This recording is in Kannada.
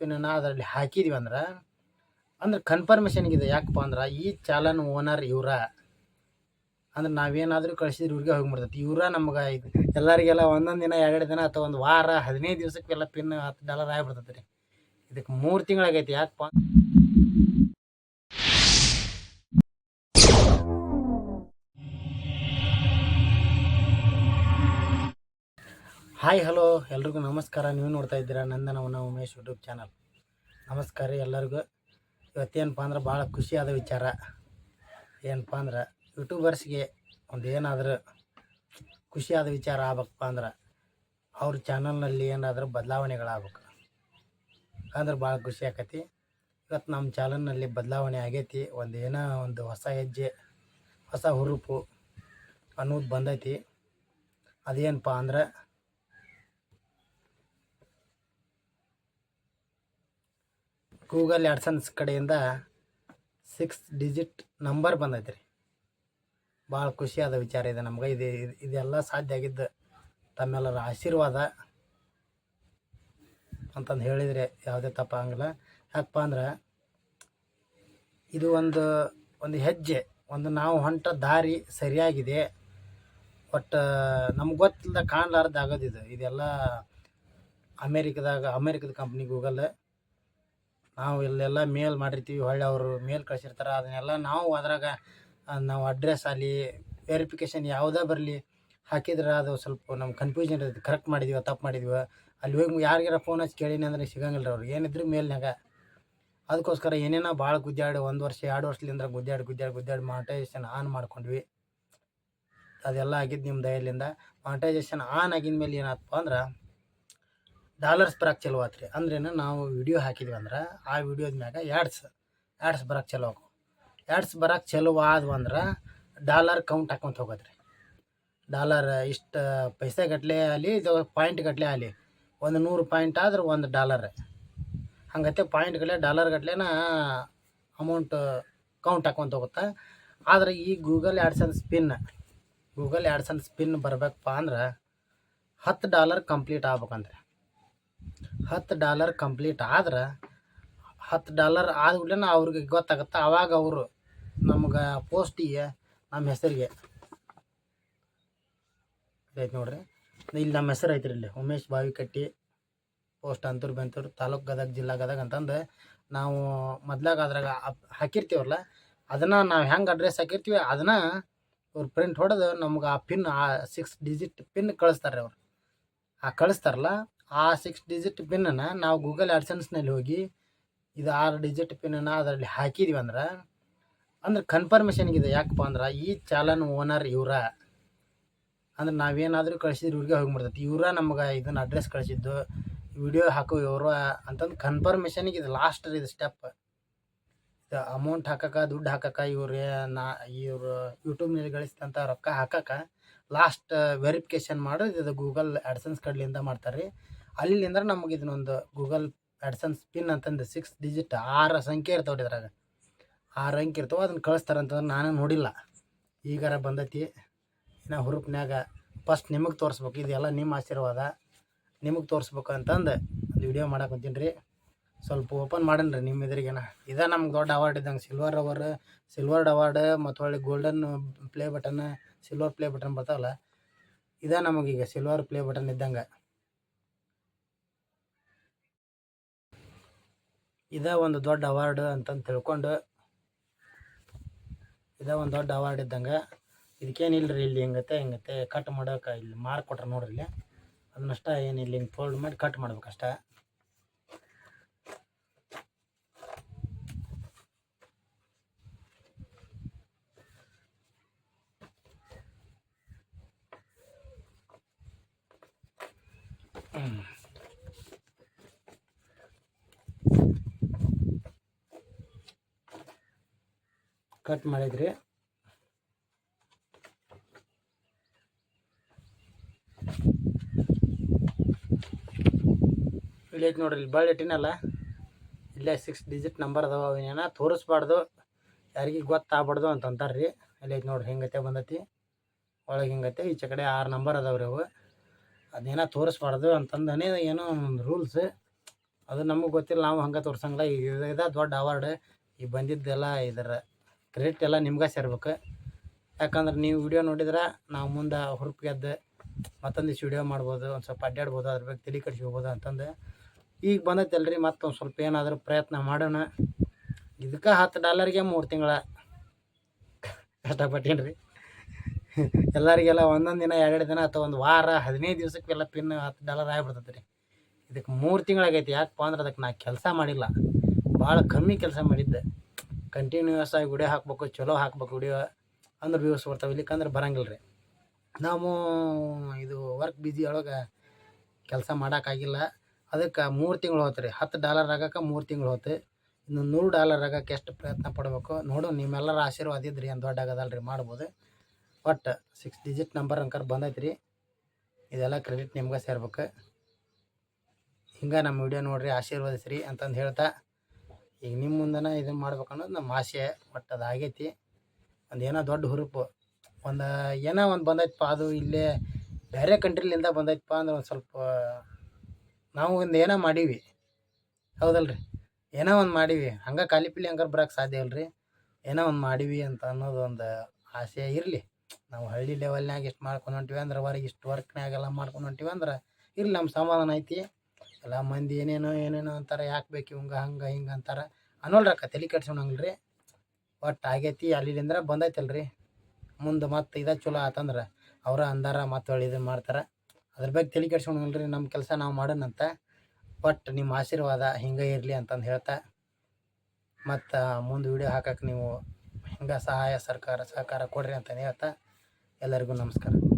ಪಿನ್ನ ಅದರಲ್ಲಿ ಹಾಕಿದ್ವಿ ಅಂದ್ರೆ ಅಂದ್ರೆ ಕನ್ಫರ್ಮೇಷನ್ಗಿದೆ ಯಾಕಪ್ಪ ಅಂದ್ರೆ ಈ ಚಾಲನ್ ಓನರ್ ಇವರ, ಅಂದ್ರೆ ನಾವೇನಾದರೂ ಕಳಿಸಿದ್ರೆ ಇವ್ರಿಗೆ ಹೋಗ್ಬಿಡ್ತೈತಿ ಇವರ ನಮ್ಗೆ ಇದು, ಎಲ್ಲರಿಗೆಲ್ಲ ಒಂದೊಂದು ದಿನ ಎರಡು ದಿನ ಅಥವಾ ಒಂದು ವಾರ, ಹದಿನೈದು ದಿವಸಕ್ಕೆಲ್ಲ ಪಿನ್ ಹತ್ತು, ಡಾಲರ್ ಆಗಿಬಿಡ್ತೈತೆ ರೀ ಇದಕ್ಕೆ ಮೂರು ತಿಂಗಳಾಗೈತಿ ಯಾಕಪ್ಪ ಹಾಯ್, ಹಲೋ, ಎಲ್ರಿಗೂ ನಮಸ್ಕಾರ. ನೀವು ನೋಡ್ತಾ ಇದ್ದೀರಾ ನಂದನವನ ಉಮೇಶ್ ಯೂಟ್ಯೂಬ್ ಚಾನಲ್ ನಮಸ್ಕಾರ ರೀ ಎಲ್ಲರಿಗೂ. ಇವತ್ತೇನಪ್ಪ ಅಂದ್ರೆ ಭಾಳ ಖುಷಿಯಾದ ವಿಚಾರ. ಏನಪ್ಪ ಅಂದ್ರೆ ಯೂಟ್ಯೂಬರ್ಸ್ಗೆ ಒಂದು ಏನಾದರೂ ಖುಷಿಯಾದ ವಿಚಾರ ಆಗ್ಬೇಕಪ್ಪ ಅಂದ್ರೆ ಅವ್ರ ಚಾನಲ್ನಲ್ಲಿ ಏನಾದರೂ ಬದಲಾವಣೆಗಳಾಗ್ಬೇಕು. ಅಂದ್ರೆ ಭಾಳ ಖುಷಿ ಆಕತಿ. ಇವತ್ತು ನಮ್ಮ ಚಾನಲ್ನಲ್ಲಿ ಬದಲಾವಣೆ ಆಗೈತಿ. ಒಂದು ಏನೋ ಒಂದು ಹೊಸ ಹೆಜ್ಜೆ, ಹೊಸ ಹುರುಪು ಅನ್ನೋದು ಬಂದೈತಿ. ಅದೇನಪ್ಪ ಅಂದ್ರೆ ಗೂಗಲ್ ಆ್ಯಡ್ಸನ್ಸ್ ಕಡೆಯಿಂದ ಸಿಕ್ಸ್ ಡಿಜಿಟ್ ನಂಬರ್ ಬಂದೈತೆ ರೀ ಭಾಳ ಖುಷಿಯಾದ ವಿಚಾರ ಇದೆ ನಮ್ಗೆ. ಇದು, ಇದು- ಇದೆಲ್ಲ ಸಾಧ್ಯ ಆಗಿದ್ದು ತಮ್ಮೆಲ್ಲರ ಆಶೀರ್ವಾದ ಅಂತಂದು ಹೇಳಿದರೆ ಯಾವುದೇ ತಪ್ಪಾಗಂಗಿಲ್ಲ ಯಾಕಪ್ಪ ಅಂದ್ರೆ ಇದು ಒಂದು ಒಂದು ಹೆಜ್ಜೆ, ಒಂದು ನಾವು ಹೊಂಟ ದಾರಿ ಸರಿಯಾಗಿದೆ. ಬಟ್ ನಮ್ಗೆ ಗೊತ್ತಿಲ್ಲದ ಕಾಣಲಾರ್ದು ಆಗೋದಿದು. ಇದು ಇದೆಲ್ಲ ಅಮೇರಿಕದಾಗ, ಅಮೇರಿಕದ ಕಂಪ್ನಿ ಗೂಗಲ್ ನಾವು ಇಲ್ಲೆಲ್ಲ ಮೇಲ್ ಮಾಡಿರ್ತೀವಿ, ಹೊಳ್ಳಿ ಅವರು ಮೇಲ್ ಕಳಿಸಿರ್ತಾರೆ. ಅದನ್ನೆಲ್ಲ ನಾವು ಅದ್ರಾಗ ನಾವು ಅಡ್ರೆಸ್ ಆಗಲಿ ವೆರಿಫಿಕೇಷನ್ ಯಾವುದೇ ಬರಲಿ ಹಾಕಿದ್ರೆ ಅದು ಸ್ವಲ್ಪ ನಮ್ಗೆ ಕನ್ಫ್ಯೂಷನ್ ಇರ್ತೈತಿ. ಕರೆಕ್ಟ್ ಮಾಡಿದೀವ, ತಪ್ಪು ಮಾಡಿದೀವ. ಅಲ್ಲಿ ಹೋಗಿ ಯಾರಿಗಾರ ಫೋನ್ ಹಚ್ಚಿ ಕೇಳಿನಿ ಅಂದ್ರೆ ಸಿಗಂಗಿಲ್ಲ ರೀ ಅವ್ರು. ಏನಿದ್ರು ಮೇಲ್ನಾಗ ಅದಕ್ಕೋಸ್ಕರ ಏನೇನೋ ಭಾಳ ಗುದ್ದಾಡಿ, ಒಂದು ವರ್ಷ, ಎರಡು ವರ್ಷದಿಂದ ಗುದ್ದಾಡಿ ಗುದ್ದಾಡಿ ಗುದ್ದಾಡಿ ಮಾನಿಟೈಸೇಷನ್ ಆನ್ ಮಾಡ್ಕೊಂಡ್ವಿ. ಅದೆಲ್ಲ ಆಗಿದ್ದು ನಿಮ್ಮ ದಯಲಿಂದ. ಮಾನಿಟೈಸೇಷನ್ ಆನ್ ಆಗಿದ ಮೇಲೆ ಏನಾಯ್ತಪ್ಪ ಅಂದ್ರೆ ಡಾಲರ್ಸ್ ಬರಕ್ಕೆ ಚಲೋ ಆತ್ರಿ. ಅಂದ್ರೇನು ನಾವು ವಿಡಿಯೋ ಹಾಕಿದ್ವಿ ಅಂದ್ರೆ ಆ ವಿಡಿಯೋದ ಮ್ಯಾಗ ಆ್ಯಡ್ಸ್ ಆ್ಯಡ್ಸ್ ಬರಕ್ಕೆ ಚಲೋ ಆಕು ಆ್ಯಡ್ಸ್ ಬರಕ್ಕೆ ಚಲೋ ಆದ್ವು ಅಂದ್ರೆ ಡಾಲರ್ ಕೌಂಟ್ ಹಾಕೊಂತ ಹೋಗೋದ್ರಿ. ಡಾಲರ್ ಇಷ್ಟು ಪೈಸೆ ಗಟ್ಟಲೆ ಆಗಲಿ, ಇದು ಪಾಯಿಂಟ್ ಗಟ್ಟಲೆ ಆಗಲಿ, ಒಂದು ನೂರು ಪಾಯಿಂಟ್ ಆದ್ರೆ ಒಂದು ಡಾಲರ್ ಹಂಗತ್ತೆ ಪಾಯಿಂಟ್ ಡಾಲರ್ ಗಟ್ಲೆನ ಅಮೌಂಟ್ ಕೌಂಟ್ ಹಾಕೊಂತ ಹೋಗುತ್ತೆ. ಆದ್ರೆ ಈ Google AdSense pin Google AdSense pin ಬರಬೇಕಪ್ಪ ಅಂದ್ರೆ ಹತ್ತು ಡಾಲರ್ ಕಂಪ್ಲೀಟ್ ಆಗ್ಬೇಕಂದ್ರೆ. ಹತ್ತು ಡಾಲರ್ ಕಂಪ್ಲೀಟ್ ಆದ್ರೆ ಹತ್ತು ಡಾಲರ್ ಆದ ಕೂಡಲೇ ಅವ್ರಿಗೆ ಗೊತ್ತಾಗುತ್ತೆ. ಅವಾಗ ಅವರು ನಮ್ಗೆ ಪೋಸ್ಟಿಗೆ ನಮ್ಮ ಹೆಸರಿಗೆ. ಐತೆ ನೋಡ್ರಿ. ಇಲ್ಲಿ ನಮ್ಮ ಹೆಸರು ಐತ್ರಿ ಇಲ್ಲಿ. ಉಮೇಶ್ ಬಾವಿಕಟ್ಟಿ, ಪೋಸ್ಟ್ ಅಂತೂರು ಬೆಂತೂರು, ತಾಲೂಕು ಗದಗ, ಜಿಲ್ಲಾ ಗದಗ ಅಂತಂದು ನಾವು ಮೊದ್ಲಾಗ ಅದ್ರಾಗ ಹಾಕಿರ್ತೀವಲ್ಲ, ಅದನ್ನು ನಾವು ಹೆಂಗೆ ಅಡ್ರೆಸ್ ಹಾಕಿರ್ತೀವಿ, ಅದನ್ನು ಅವ್ರು ಪ್ರಿಂಟ್ ಹೊಡೆದು ನಮ್ಗೆ ಆ ಪಿನ್ ಆ ಸಿಕ್ಸ್ ಡಿಜಿಟ್ ಪಿನ್ ಕಳಿಸ್ತಾರೆ ಅವರು. ಆ ಕಳಿಸ್ತಾರಲ್ಲ ಆ ಸಿಕ್ಸ್ ಡಿಜಿಟ್ ಪಿನ್ನನ್ನು ನಾವು ಗೂಗಲ್ ಆಡ್ಸನ್ಸ್ನಲ್ಲಿ ಹೋಗಿ ಇದು ಆರು ಡಿಜಿಟ್ ಪಿನ್ನನ್ನು ಅದರಲ್ಲಿ ಹಾಕಿದ್ವಿ ಅಂದ್ರೆ ಅಂದ್ರೆ ಕನ್ಫರ್ಮೇಷನ್ಗಿದೆ ಯಾಕಪ್ಪ ಅಂದ್ರೆ ಈ ಚಾಲನ್ ಓನರ್ ಇವರ, ಅಂದ್ರೆ ನಾವೇನಾದರೂ ಕಳಿಸಿದ್ರೆ ಇವ್ರಿಗೆ ಹೋಗ್ಬಿಡ್ತೈತಿ. ಇವರ ನಮ್ಗೆ ಇದನ್ನು ಅಡ್ರೆಸ್ ಕಳಿಸಿದ್ದು ವಿಡಿಯೋ ಹಾಕೋ ಇವರು ಅಂತಂದು ಕನ್ಫರ್ಮೇಷನಿಗೆ ಇದು. ಲಾಸ್ಟ್ ಇದು ಸ್ಟೆಪ್ ಇದು ಅಮೌಂಟ್ ಹಾಕಕ್ಕೆ ದುಡ್ಡು ಹಾಕಕ್ಕೆ ಇವ್ರು ನಾ, ಇವರು ಯೂಟ್ಯೂಬ್ನಲ್ಲಿ ಗಳಿಸಿದಂಥ ರೊಕ್ಕ ಹಾಕಕ್ಕೆ ಲಾಸ್ಟ್ ವೆರಿಫಿಕೇಷನ್ ಮಾಡೋದು ಇದು ಗೂಗಲ್ ಆ್ಯಡ್ಸನ್ಸ್ ಕಡ್ಲಿಂದ ಮಾಡ್ತಾರೆ ರೀ ಅಲ್ಲಿಂದ ನಮಗೆ ಇದನ್ನೊಂದು ಗೂಗಲ್ ಆ್ಯಡ್ಸನ್ಸ್ ಪಿನ್ ಅಂತಂದು ಸಿಕ್ಸ್ ಡಿಜಿಟ್ ಆರು ಸಂಖ್ಯೆ ಇರ್ತಾವೆ ಇದ್ರಾಗ. ಆರು ಅಂಕೆ ಇರ್ತಾವೆ ಅದನ್ನು ಕಳಿಸ್ತಾರೆ ಅಂತಂದ್ರೆ ನಾನು ನೋಡಿಲ್ಲ. ಈಗಾರ ಬಂದೈತಿ. ಇನ್ನು ಹುರುಪ್ನ್ಯಾಗ ಫಸ್ಟ್ ನಿಮಗೆ ತೋರಿಸ್ಬೇಕು. ಇದೆಲ್ಲ ನಿಮ್ಮ ಆಶೀರ್ವಾದ. ನಿಮಗೆ ತೋರಿಸ್ಬೇಕು ಅಂತಂದು ಒಂದು ವಿಡಿಯೋ ಮಾಡಕ್ಕೆ ರೀ ಸ್ವಲ್ಪ ಓಪನ್ ಮಾಡೇನಿ ರೀ ನಿಮ್ಮ ಇದ್ರಿಗೆ ಇದೇ ನಮ್ಗೆ ದೊಡ್ಡ ಅವಾರ್ಡ್ ಇದ್ದಂಗೆ ಸಿಲ್ವರ್ ಅವರ್ ಸಿಲ್ವರ್ಡ್ ಅವಾರ್ಡ್ ಮತ್ತು ಹೊಳ್ಳಿ golden play button silver play button ಬರ್ತಾವಲ್ಲ, ಇದೇ ನಮಗೀಗ ಸಿಲ್ವರ್ ಪ್ಲೇ ಬಟನ್ ಇದ್ದಂಗೆ. ಇದೇ ಒಂದು ದೊಡ್ಡ ಅವಾರ್ಡ್ ಅಂತಂದು ತಿಳ್ಕೊಂಡು ಇದೇ ಒಂದು ದೊಡ್ಡ ಅವಾರ್ಡ್ ಇದ್ದಂಗೆ ಇದಕ್ಕೇನಿಲ್ಲರಿ ಇಲ್ಲಿ ಹಿಂಗತ್ತೆ ಹಿಂಗತ್ತೆ ಕಟ್ ಮಾಡೋಕೆ ಇಲ್ಲಿ ಮಾರ್ಕ್ ಕೊಟ್ರೆ ನೋಡ್ರಿ ಇಲ್ಲಿ. ಅದನ್ನಷ್ಟ ಏನಿಲ್ಲ ಹಿಂಗೆ ಫೋಲ್ಡ್ ಮಾಡಿ ಕಟ್ ಮಾಡ್ಬೇಕಷ್ಟೇ. ಕಟ್ ಮಾಡಿದ್ರಿ. ಇಲ್ಲಿ ಐತೆ ನೋಡ್ರಿ, ಇಲ್ಲಿ ಬಳ್ಳಿ ಇಟ್ಟಿನಲ್ಲ. ಇಲ್ಲೇ ಸಿಕ್ಸ್ ಡಿಜಿಟ್ ನಂಬರ್ ಅದಾವ ಏನೋ ತೋರಿಸ್ಬಾರ್ದು. ಯಾರಿಗೆ ಗೊತ್ತಾಗ್ಬಾರ್ದು ಅಂತ ಅಂತಾರೆ ರೀ ಇಲ್ಲಿ ಐತೆ ನೋಡ್ರಿ, ಹೆಂಗತೆ ಬಂದೈತಿ. ಒಳಗೆ ಹಿಂಗತೆ, ಈಚೆ ಕಡೆ ಆರು ನಂಬರ್ ಅದಾವ್ರಿ ರೀ ಅವು. ಅದೇನೋ ತೋರಿಸ್ಬಾರ್ದು ಅಂತಂದನೇ ಏನೋ ರೂಲ್ಸ್ ಅದು ನಮಗೆ ಗೊತ್ತಿಲ್ಲ, ನಾವು ಹಂಗೆ ತೋರ್ಸಂಗಿಲ್ಲ. ಇದ ದೊಡ್ಡ ಅವಾರ್ಡ್ ಈ ಬಂದಿದ್ದೆಲ್ಲ ಇದರ ಕ್ರೆಡಿಟ್ ಎಲ್ಲ ನಿಮ್ಗೆ ಸೇರ್ಬೇಕು. ಯಾಕಂದ್ರೆ ನೀವು ವಿಡಿಯೋ ನೋಡಿದ್ರೆ ನಾವು ಮುಂದೆ ಹುರುಪಿಗೆದ್ದು ಮತ್ತೊಂದಿಷ್ಟು ವಿಡಿಯೋ ಮಾಡ್ಬೋದು, ಒಂದು ಸ್ವಲ್ಪ ಅಡ್ಡಾಡ್ಬೋದು ಅದ್ರ ಬಗ್ಗೆ ತಲೆ ಕೆಡಿಸ್ಕೋಬೋದು ಅಂತಂದು. ಈಗ ಬಂದೈತಲ್ರಿ ಮತ್ತೊಂದು ಸ್ವಲ್ಪ ಏನಾದರೂ ಪ್ರಯತ್ನ ಮಾಡೋಣ. ಇದಕ್ಕೆ ಹತ್ತು ಡಾಲರ್ಗೆ ಮೂರು ತಿಂಗಳ. ಕಷ್ಟಪಟ್ಟೀನಿ ರೀ ಎಲ್ಲರಿಗೆಲ್ಲ ಒಂದೊಂದು ದಿನ, ಎರಡೆರಡು ದಿನ ಅಥವಾ ಒಂದು ವಾರ, ಹದಿನೈದು ದಿವ್ಸಕ್ಕೆಲ್ಲ ಪಿನ್ ಹತ್ತು ಡಾಲರ್ ಆಗಿಬಿಡ್ತೈತೆ ರೀ ಇದಕ್ಕೆ ಮೂರು ತಿಂಗಳಾಗೈತಿ, ಯಾಕಪ್ಪ ಅಂದ್ರೆ ಅದಕ್ಕೆ ನಾ ಕೆಲಸ ಮಾಡಿಲ್ಲ. ಭಾಳ ಕಮ್ಮಿ ಕೆಲಸ ಮಾಡಿದ್ದೆ. ಕಂಟಿನ್ಯೂಯಸ್ ಆಗಿ ವಿಡಿಯೋ ಹಾಕ್ಬೇಕು, ಚಲೋ ಹಾಕ್ಬೇಕು ವಿಡಿಯೋ ಅಂದ್ರೆ ವ್ಯೂಸ್ ಬರ್ತಾವೆ. ಇಲ್ಲಿಕಂದ್ರೆ ಬರಂಗಿಲ್ಲ ರೀ ನಾವು ಇದು ವರ್ಕ್ ಬಿಜಿ ಒಳಗೆ ಕೆಲಸ ಮಾಡೋಕ್ಕಾಗಿಲ್ಲ ಅದಕ್ಕೆ ಮೂರು ತಿಂಗಳು ಹೋತು ರೀ ಹತ್ತು ಡಾಲರ್ ಆಗಕ್ಕೆ ಮೂರು ತಿಂಗಳು ಹೋತು ಇನ್ನು ನೂರು ಡಾಲರ್ ಆಗಕ್ಕೆ ಎಷ್ಟು ಪ್ರಯತ್ನ ಪಡಬೇಕು? ನೋಡು, ನಿಮ್ಮೆಲ್ಲರ ಆಶೀರ್ವಾದ ಇದ್ರಿ, ಏನು ದೊಡ್ಡ ಆಗದಲ್ಲ ರೀ ಮಾಡ್ಬೋದು. ಒಟ್ಟು ಸಿಕ್ಸ್ ಡಿಜಿಟ್ ನಂಬರ್ ಅಂಕರ್ ಬಂದೈತೆ ರೀ ಇದೆಲ್ಲ ಕ್ರೆಡಿಟ್ ನಿಮ್ಗೆ ಸೇರ್ಬೇಕು. ಹಿಂಗೆ ನಮ್ಮ ವಿಡಿಯೋ ನೋಡಿರಿ, ಆಶೀರ್ವದಿಸ್ರಿ ಅಂತಂದು ಹೇಳ್ತಾ ಈಗ ನಿಮ್ಮ ಮುಂದನ ಇದನ್ನು ಮಾಡ್ಬೇಕು ಅನ್ನೋದು ನಮ್ಮ ಆಸೆ ಒಟ್ಟು ಅದು ಆಗೈತಿ. ಒಂದು ಏನೋ ದೊಡ್ಡ ಹುರುಪು. ಒಂದು, ಏನೋ ಒಂದು ಬಂದೈತಪ್ಪ, ಅದು ಇಲ್ಲೇ ಬೇರೆ ಕಂಟ್ರಿಲಿಂದ ಬಂದೈತಪ್ಪ ಅಂದ್ರೆ ಒಂದು ಸ್ವಲ್ಪ, ನಾವು ಒಂದು ಏನೋ ಮಾಡೀವಿ. ಹೌದಲ್ರಿ? ಏನೋ ಒಂದು ಮಾಡೀವಿ. ಹಂಗೆ ಖಾಲಿ ಪಿಲಿ ಹಂಗಾರೆ ಬರೋಕ್ಕೆ ಸಾಧ್ಯ ಇಲ್ರಿ? ಏನೋ ಒಂದು ಮಾಡೀವಿ ಅಂತ ಅನ್ನೋದು ಒಂದು ಆಸೆ ಇರಲಿ. ನಾವು ಹಳ್ಳಿ ಲೆವೆಲ್ನಾಗ ಇಷ್ಟು ಮಾಡ್ಕೊಂಡು ಹೊಂಟಿವಿ ಅಂದ್ರೆ ಹೊರಗೆ ಇಷ್ಟು ವರ್ಕ್ನಾಗೆಲ್ಲ ಮಾಡ್ಕೊಂಡು ಹೊಂಟಿವಿ ಅಂದ್ರೆ ಇರಲಿ ನಮ್ಮ ಸಮಾಧಾನ ಐತಿ. ಎಲ್ಲ ಮಂದಿ ಏನೇನೋ ಏನೇನೋ ಅಂತಾರೆ, ಯಾಕೆ ಬೇಕು ಇವಂಗೆ, ಹಂಗೆ, ಹಿಂಗೆ ಅಂತಾರೆ. ಅನ್ನೋಲ್ರಕ್ಕ ತಲೆ ಕೆಡ್ಸ್ಕೊಳಂಗಿಲ್ಲ ರೀ ಒಟ್ಟು ಆಗೈತಿ ಅಲ್ಲಿಂದ್ರ ಬಂದೈತಲ್ರಿ. ಮುಂದೆ ಮತ್ತೆ ಇದ ಚಲೋ ಆತಂದ್ರೆ ಅವ್ರ ಅಂದಾರ ಮತ್ತೆ ಹೊಳ್ಳಿ ಇದನ್ನು ಮಾಡ್ತಾರೆ. ಅದ್ರ ಬಗ್ಗೆ ತಲೆ ಕೆಡ್ಸ್ಕೊಳಂಗಿಲ್ಲ ರೀ ನಮ್ಮ ಕೆಲಸ ನಾವು ಮಾಡೋಣಂತ ಬಟ್ ನಿಮ್ಮ ಆಶೀರ್ವಾದ ಹಿಂಗೆ ಇರಲಿ ಅಂತಂದು ಹೇಳ್ತಾ. ಮತ್ತು ಮುಂದೆ ವಿಡಿಯೋ ಹಾಕಕ್ಕೆ ನೀವು ಹಿಂಗೆ ಸಹಾಯ, ಸರ್ಕಾರ ಸಹಕಾರ ಕೊಡ್ರಿ ಅಂತಂದು ಹೇಳ್ತಾ. ಎಲ್ಲರಿಗೂ ನಮಸ್ಕಾರ.